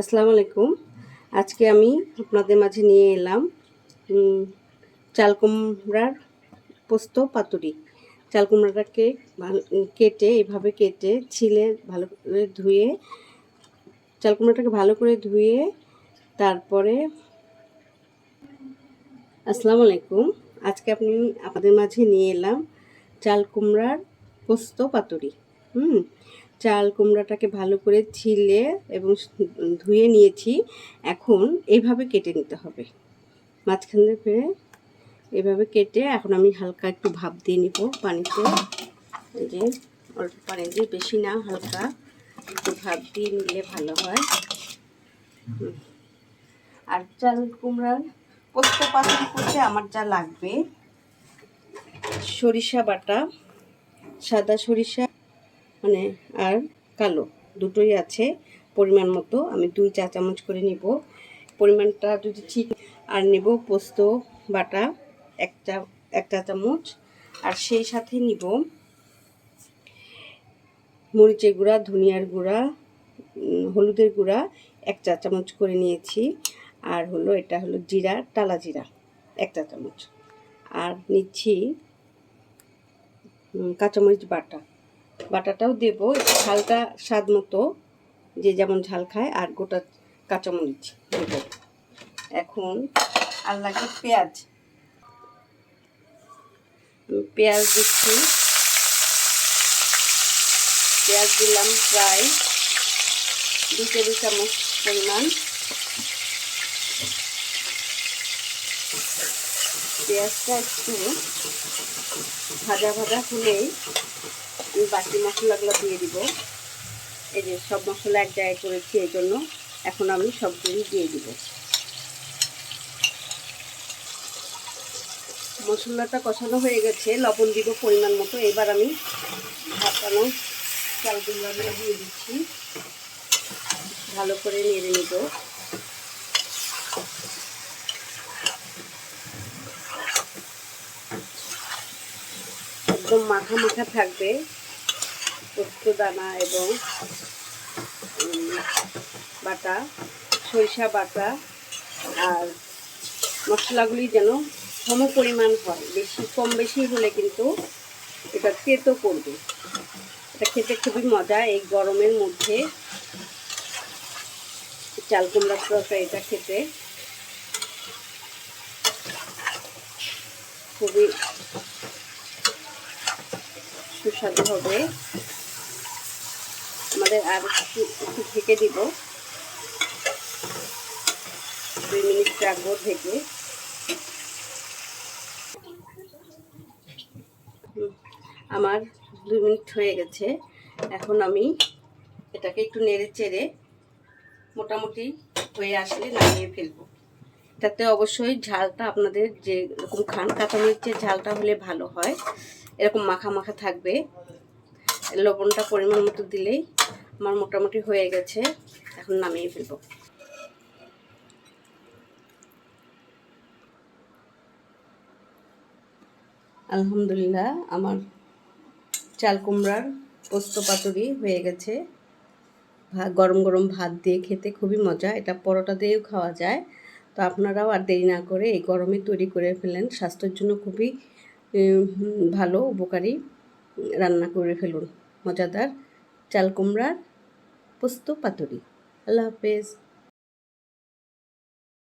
আসসালামু আলাইকুম। আজকে আমি আপনাদের মাঝে নিয়ে এলাম চাল কুমড়ার পোস্ত পাতুরি। চাল কুমড়াটাকে ভালো, কেটে এভাবে কেটে ছিলে ভালো করে ধুয়ে চাল কুমড়াটাকে ভালো করে ধুয়ে তারপরে আসসালামু আলাইকুম। আজকে আপনি, আপনাদের মাঝে নিয়ে এলাম চাল কুমড়ার পোস্ত পাতুরি। হুম চাল কুমড়াটাকে ভালো করে ছিলে এবং ধুয়ে নিয়েছি। এখন এইভাবে কেটে নিতে হবে। মাঝখান থেকে এভাবে কেটে এখন আমি হালকা একটু ভাপ দিয়ে নিব পানিতে। যে, অল্প পানি দিয়ে, বেশি না, হালকা একটু ভাপ দিয়ে নিলে ভালো হয়। আর চাল কুমড়ার পোস্ত পাতুরি করতে আমার যা লাগবে। সরিষা বাটা, সাদা সরিষা মানে আর কালো, দুটোই আছে। পরিমাণ মতো আমি দুই চা চামচ করে নিব। পরিমাণটা যদি ঠিক আর নেব, পোস্ত, বাটা একটা এক চা চামচ। আর সেই সাথে নিব মরিচের গুঁড়া, ধনিয়ার গুঁড়া হলুদের গুঁড়া এক চা চামচ করে নিয়েছি। আর হলো, এটা হলো জিরা, টালা জিরা, এক চা চামচ। আর নিচ্ছি কাঁচামরিচ বাটা। বাটাটাও দেবো ঝালটা স্বাদ মতো, যে যেমন ঝাল খায়, আর গোটা কাঁচামরিচ দেব। এখন আর লাগবে পেঁয়াজ। পেঁয়াজ দিচ্ছি। পেঁয়াজ দিলাম প্রায় দু টেবিল চামচ পরিমাণ। পেঁয়াজটা একটু ভাজা ভাজা হলেই আমি বাকি মশলাগুলো দিয়ে দিব। এই যে সব মশলা এক জায়গায় করেছি এই জন্য এখন আমি সবগুলি দিয়ে দিব। মশলাটা কষানো হয়ে গেছে, লবণ দিব পরিমাণ মতো। এবার আমি ভাপানো চালগুলো দিয়ে দিচ্ছি। ভালো করে নেড়ে নেব। একদম মাখা মাখা থাকবে। দানা এবং বাটা, সরিষা বাটা আর মশলাগুলি যেন সম পরিমাণ হয়। বেশি, কম বেশি হলে কিন্তু এটা তেতো করবে। এটা খেতে খুবই মজা। এই গরমের মধ্যে চাল কুমড়া তরকারিটা খেতে খুবই সুস্বাদু হবে। আমাদের আর একটু ঢেকে দিব। দুই মিনিট রাখব ঢেকে। আমার দুই মিনিট হয়ে গেছে। এখন আমি এটাকে একটু নেড়ে চেড়ে মোটামুটি হয়ে আসলে নামিয়ে ফেলব। তাতে অবশ্যই ঝালটা আপনাদের যে রকম খান কাঁচামরিচের ঝালটা হলে ভালো হয়। এরকম মাখা মাখা থাকবে। লবণটা পরিমাণ মতো দিলেই আমার মোটামুটি হয়ে গেছে। এখন নামিয়ে ফেলব। আলহামদুলিল্লাহ, আমার চাল কুমড়ার পোস্ত পাতুরি হয়ে গেছে। গরম গরম ভাত দিয়ে খেতে খুবই মজা। এটা পরোটা দিয়েও খাওয়া যায়। তো আপনারাও আর দেরি না করে এই গরমে তৈরি করে ফেলেন। স্বাস্থ্যের জন্য খুবই ভালো উপকারী রান্না করে ফেলুন। মজাদার চাল কুমড়ার পোস্ত পাতুরি। আল্লাহ হাফেজ।